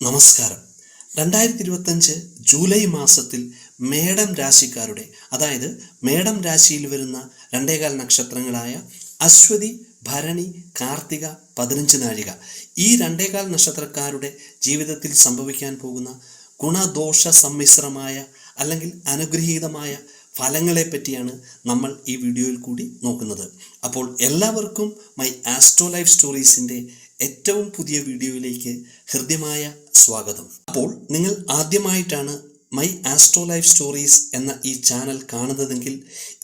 നമസ്കാരം. രണ്ടായിരത്തി ഇരുപത്തഞ്ച് ജൂലൈ മാസത്തിൽ മേടം രാശിക്കാരുടെ അതായത് മേടം രാശിയിൽ വരുന്ന രണ്ടേകാൽ നക്ഷത്രങ്ങളായ അശ്വതി ഭരണി കാർത്തിക പതിനഞ്ച് നാഴിക ഈ രണ്ടേകാൽ നക്ഷത്രക്കാരുടെ ജീവിതത്തിൽ സംഭവിക്കാൻ പോകുന്ന ഗുണദോഷ സമ്മിശ്രമായ അല്ലെങ്കിൽ അനുഗ്രഹീതമായ ഫലങ്ങളെ പറ്റിയാണ് നമ്മൾ ഈ വീഡിയോയിൽ കൂടി നോക്കുന്നത്. അപ്പോൾ എല്ലാവർക്കും മൈ ആസ്ട്രോ ലൈഫ് സ്റ്റോറീസിന്റെ ഏറ്റവും പുതിയ വീഡിയോയിലേക്ക് ഹൃദ്യമായ സ്വാഗതം. അപ്പോൾ നിങ്ങൾ ആദ്യമായിട്ടാണ് മൈ ആസ്ട്രോ ലൈഫ് സ്റ്റോറീസ് എന്ന ഈ ചാനൽ കാണുന്നതെങ്കിൽ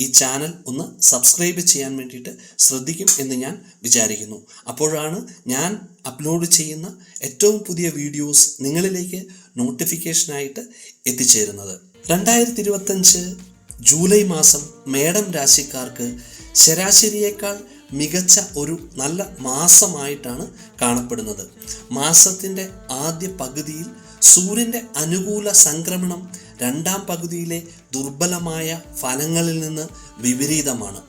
ഈ ചാനൽ ഒന്ന് സബ്സ്ക്രൈബ് ചെയ്യാൻ വേണ്ടിയിട്ട് ശ്രദ്ധിക്കും എന്ന് ഞാൻ വിചാരിക്കുന്നു. അപ്പോഴാണ് ഞാൻ അപ്ലോഡ് ചെയ്യുന്ന ഏറ്റവും പുതിയ വീഡിയോസ് നിങ്ങളിലേക്ക് നോട്ടിഫിക്കേഷനായിട്ട് എത്തിച്ചേരുന്നത്. രണ്ടായിരത്തി ഇരുപത്തഞ്ച് ജൂലൈ മാസം മേടം രാശിക്കാർക്ക് ശരാശരിയേക്കാൾ മികച്ച ഒരു നല്ല മാസമായിട്ടാണ് കാണപ്പെടുന്നത്. മാസത്തിന്റെ ആദ്യ പകുതിയിൽ സൂര്യന്റെ അനുകൂല സംക്രമണം രണ്ടാം പകുതിയിലെ ദുർബലമായ ഫലങ്ങളിൽ നിന്ന് വിപരീതമാണ്.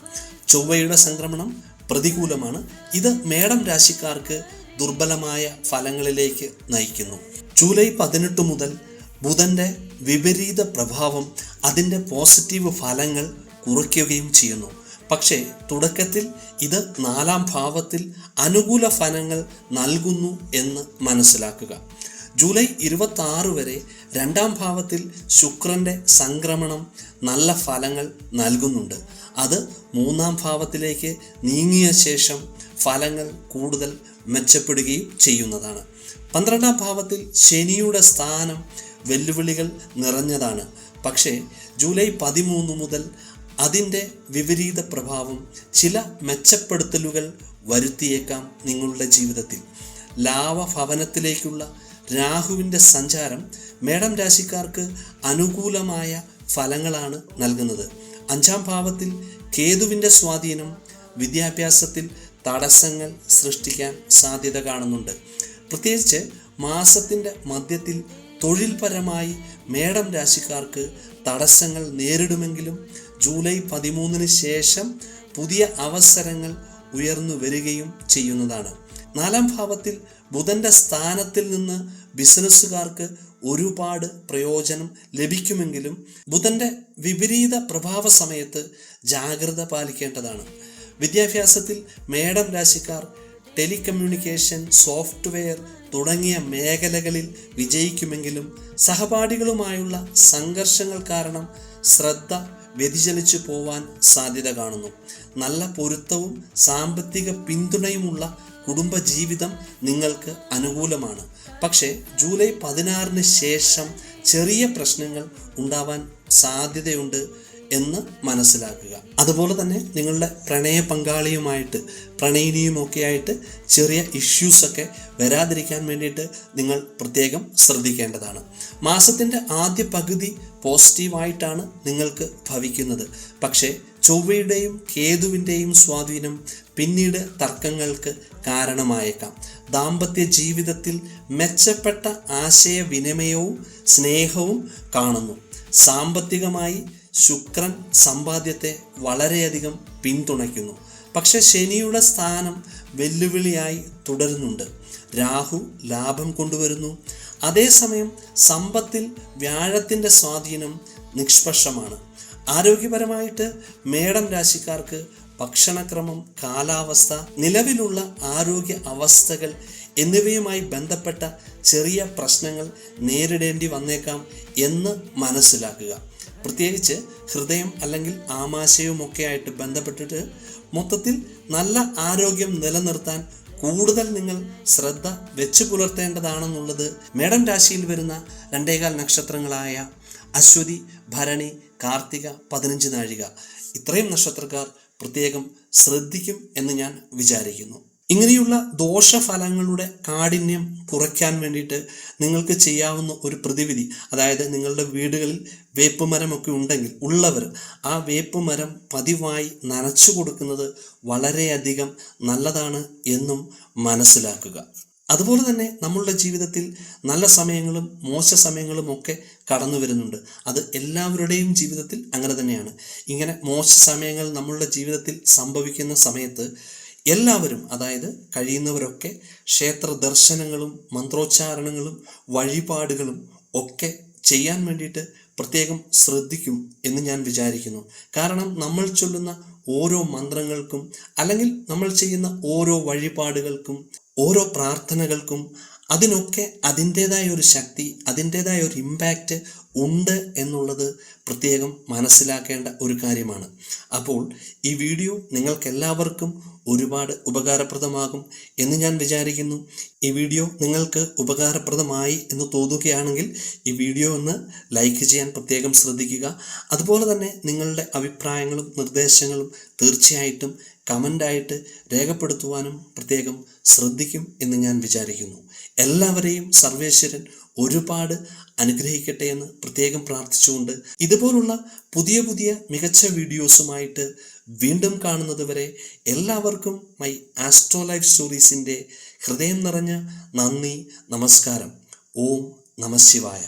ചൊവ്വയുടെ സംക്രമണം പ്രതികൂലമാണ്. ഇത് മേടം രാശിക്കാർക്ക് ദുർബലമായ ഫലങ്ങളിലേക്ക് നയിക്കുന്നു. ജൂലൈ പതിനെട്ട് മുതൽ ബുധന്റെ വിപരീത പ്രഭാവം അതിന്റെ പോസിറ്റീവ് ഫലങ്ങൾ കുറയ്ക്കുകയും ചെയ്യുന്നു. പക്ഷേ തുടക്കത്തിൽ ഇത് നാലാം ഭാവത്തിൽ അനുകൂല ഫലങ്ങൾ നൽകുന്നു എന്ന് മനസ്സിലാക്കുക. ജൂലൈ ഇരുപത്തി ആറ് വരെ രണ്ടാം ഭാവത്തിൽ ശുക്രന്റെ സംക്രമണം നല്ല ഫലങ്ങൾ നൽകുന്നുണ്ട്. അത് മൂന്നാം ഭാവത്തിലേക്ക് നീങ്ങിയ ശേഷം ഫലങ്ങൾ കൂടുതൽ മെച്ചപ്പെടുകയും ചെയ്യുന്നതാണ്. പന്ത്രണ്ടാം ഭാവത്തിൽ ശനിയുടെ സ്ഥാനം വെല്ലുവിളികൾ നിറഞ്ഞതാണ്. പക്ഷേ ജൂലൈ പതിമൂന്ന് മുതൽ അതിന്റെ വിപരീത പ്രഭാവം ചില മെച്ചപ്പെടുത്തലുകൾ വരുത്തിയേക്കാം നിങ്ങളുടെ ജീവിതത്തിൽ. ലാവ ഭവനത്തിലേക്കുള്ള രാഹുവിന്റെ സഞ്ചാരം മേടം രാശിക്കാർക്ക് അനുകൂലമായ ഫലങ്ങളാണ് നൽകുന്നത്. അഞ്ചാം ഭാവത്തിൽ കേതുവിന്റെ സ്വാധീനം വിദ്യാഭ്യാസത്തിൽ തടസ്സങ്ങൾ സൃഷ്ടിക്കാൻ സാധ്യത കാണുന്നുണ്ട്. പ്രത്യേകിച്ച് മാസത്തിന്റെ മധ്യത്തിൽ തൊഴിൽപരമായി മേടം രാശിക്കാർക്ക് തടസ്സങ്ങൾ നേരിടുമെങ്കിലും ജൂലൈ പതിമൂന്നിന് ശേഷം പുതിയ അവസരങ്ങൾ ഉയർന്നു വരികയും ചെയ്യുന്നതാണ്. നാലാം ഭാവത്തിൽ ബുധന്റെ സ്ഥാനത്തിൽ നിന്ന് ബിസിനസ്സുകാർക്ക് ഒരുപാട് പ്രയോജനം ലഭിക്കുമെങ്കിലും ബുധന്റെ വിപരീത പ്രഭാവ സമയത്ത് ജാഗ്രത പാലിക്കേണ്ടതാണ്. വിദ്യാഭ്യാസത്തിൽ മേഡം രാശിക്കാർ ടെലികമ്മ്യൂണിക്കേഷൻ സോഫ്റ്റ്വെയർ തുടങ്ങിയ മേഖലകളിൽ വിജയിക്കുമെങ്കിലും സഹപാഠികളുമായുള്ള സംഘർഷങ്ങൾ കാരണം ശ്രദ്ധ വ്യതിചലിച്ചു പോവാൻ സാധ്യത കാണുന്നു. നല്ല പൊരുത്തവും സാമ്പത്തിക പിന്തുണയുമുള്ള കുടുംബജീവിതം നിങ്ങൾക്ക് അനുകൂലമാണ്. പക്ഷേ ജൂലൈ പതിനാറിന് ശേഷം ചെറിയ പ്രശ്നങ്ങൾ ഉണ്ടാവാൻ സാധ്യതയുണ്ട് എന്ന് മനസ്സിലാക്കുക. അതുപോലെ തന്നെ നിങ്ങളുടെ പ്രണയ പങ്കാളിയുമായിട്ട് പ്രണയിനിയുമൊക്കെ ആയിട്ട് ചെറിയ ഇഷ്യൂസൊക്കെ വരാതിരിക്കാൻ വേണ്ടിയിട്ട് നിങ്ങൾ പ്രത്യേകം ശ്രദ്ധിക്കേണ്ടതാണ്. മാസത്തിന്റെ ആദ്യ പകുതി പോസിറ്റീവായിട്ടാണ് നിങ്ങൾക്ക് ഭവിക്കുന്നത്. പക്ഷേ ചൊവ്വയുടെയും കേതുവിന്റെയും സ്വാധീനം പിന്നീട് തർക്കങ്ങൾക്ക് കാരണമായേക്കാം. ദാമ്പത്യ ജീവിതത്തിൽ മെച്ചപ്പെട്ട ആശയവിനിമയവും സ്നേഹവും കാണുന്നു. സാമ്പത്തികമായി ശുക്രൻ സമ്പാദ്യത്തെ വളരെയധികം പിന്തുണയ്ക്കുന്നു. പക്ഷെ ശനിയുടെ സ്ഥാനം വെല്ലുവിളിയായി തുടരുന്നുണ്ട്. രാഹു ലാഭം കൊണ്ടുവരുന്നു. അതേസമയം സമ്പത്തിൽ വ്യാഴത്തിന്റെ സ്വാധീനം നിഷ്പക്ഷമാണ്. ആരോഗ്യപരമായിട്ട് മേടം രാശിക്കാർക്ക് ഭക്ഷണക്രമം കാലാവസ്ഥ നിലവിലുള്ള ആരോഗ്യ അവസ്ഥകൾ എന്നിവയുമായി ബന്ധപ്പെട്ട ചെറിയ പ്രശ്നങ്ങൾ നേരിടേണ്ടി വന്നേക്കാം എന്ന് മനസ്സിലാക്കുക. പ്രത്യേകിച്ച് ഹൃദയം അല്ലെങ്കിൽ ആമാശയവുമൊക്കെ ആയിട്ട് ബന്ധപ്പെട്ടിട്ട് മൊത്തത്തിൽ നല്ല ആരോഗ്യം നിലനിർത്താൻ കൂടുതൽ നിങ്ങൾ ശ്രദ്ധ വെച്ചു പുലർത്തേണ്ടതാണെന്നുള്ളത് മേടം രാശിയിൽ വരുന്ന രണ്ടേകാൽ നക്ഷത്രങ്ങളായ അശ്വതി ഭരണി കാർത്തിക പതിനഞ്ച് നാഴിക. ഇത്രയും നക്ഷത്രക്കാർ പ്രത്യേകം ശ്രദ്ധിക്കും എന്ന് ഞാൻ വിചാരിക്കുന്നു. ഇങ്ങനെയുള്ള ദോഷഫലങ്ങളുടെ കാഠിന്യം കുറയ്ക്കാൻ വേണ്ടിയിട്ട് നിങ്ങൾക്ക് ചെയ്യാവുന്ന ഒരു പ്രതിവിധി അതായത് നിങ്ങളുടെ വീടുകളിൽ വേപ്പ് വേപ്പുമരമൊക്കെ ഉണ്ടെങ്കിൽ ഉള്ളവർ ആ വേപ്പ് മരം പതിവായി നനച്ചു കൊടുക്കുന്നത് വളരെയധികം നല്ലതാണ് എന്നും മനസ്സിലാക്കുക. അതുപോലെ തന്നെ നമ്മളുടെ ജീവിതത്തിൽ നല്ല സമയങ്ങളും മോശ സമയങ്ങളും ഒക്കെ കടന്നു വരുന്നുണ്ട്. അത് എല്ലാവരുടെയും ജീവിതത്തിൽ അങ്ങനെ തന്നെയാണ്. ഇങ്ങനെ മോശ സമയങ്ങൾ നമ്മളുടെ ജീവിതത്തിൽ സംഭവിക്കുന്ന സമയത്ത് എല്ലാവരും അതായത് കഴിയുന്നവരൊക്കെ ക്ഷേത്ര ദർശനങ്ങളും മന്ത്രോച്ചാരണങ്ങളും വഴിപാടുകളും ഒക്കെ ചെയ്യാൻ വേണ്ടിയിട്ട് പ്രത്യേകം ശ്രദ്ധിക്കും എന്ന് ഞാൻ വിചാരിക്കുന്നു. കാരണം നമ്മൾ ചൊല്ലുന്ന ഓരോ മന്ത്രങ്ങൾക്കും അല്ലെങ്കിൽ നമ്മൾ ചെയ്യുന്ന ഓരോ വഴിപാടുകൾക്കും ഓരോ പ്രാർത്ഥനകൾക്കും അതിനൊക്കെ അതിന്റെതായ ഒരു ശക്തി അതിന്റെതായ ഒരു ഇമ്പാക്റ്റ് ഉണ്ട് എന്നുള്ളത് പ്രത്യേകം മനസ്സിലാക്കേണ്ട ഒരു കാര്യമാണ്. അപ്പോൾ ഈ വീഡിയോ നിങ്ങൾക്കെല്ലാവർക്കും ഒരുപാട് ഉപകാരപ്രദമാകും എന്ന് ഞാൻ വിചാരിക്കുന്നു. ഈ വീഡിയോ നിങ്ങൾക്ക് ഉപകാരപ്രദമായി എന്ന് തോന്നുകയാണെങ്കിൽ ഈ വീഡിയോ ഒന്ന് ലൈക്ക് ചെയ്യാൻ പ്രത്യേകം ശ്രദ്ധിക്കുക. അതുപോലെ തന്നെ നിങ്ങളുടെ അഭിപ്രായങ്ങളും നിർദ്ദേശങ്ങളും തീർച്ചയായിട്ടും കമന്റായിട്ട് രേഖപ്പെടുത്തുവാനും പ്രത്യേകം ശ്രദ്ധിക്കും എന്ന് ഞാൻ വിചാരിക്കുന്നു. എല്ലാവരെയും സർവേശ്വരൻ ഒരുപാട് അനുഗ്രഹിക്കട്ടെ എന്ന് പ്രത്യേകം പ്രാർത്ഥിച്ചുകൊണ്ട് ഇതുപോലുള്ള പുതിയ പുതിയ മികച്ച വീഡിയോസുമായിട്ട് വീണ്ടും കാണുന്നത് വരെ എല്ലാവർക്കും മൈ ആസ്ട്രോ ലൈഫ് സ്റ്റോറീസിന്റെ ഹൃദയം നിറഞ്ഞ നന്ദി നമസ്കാരം. ഓം നമശിവായ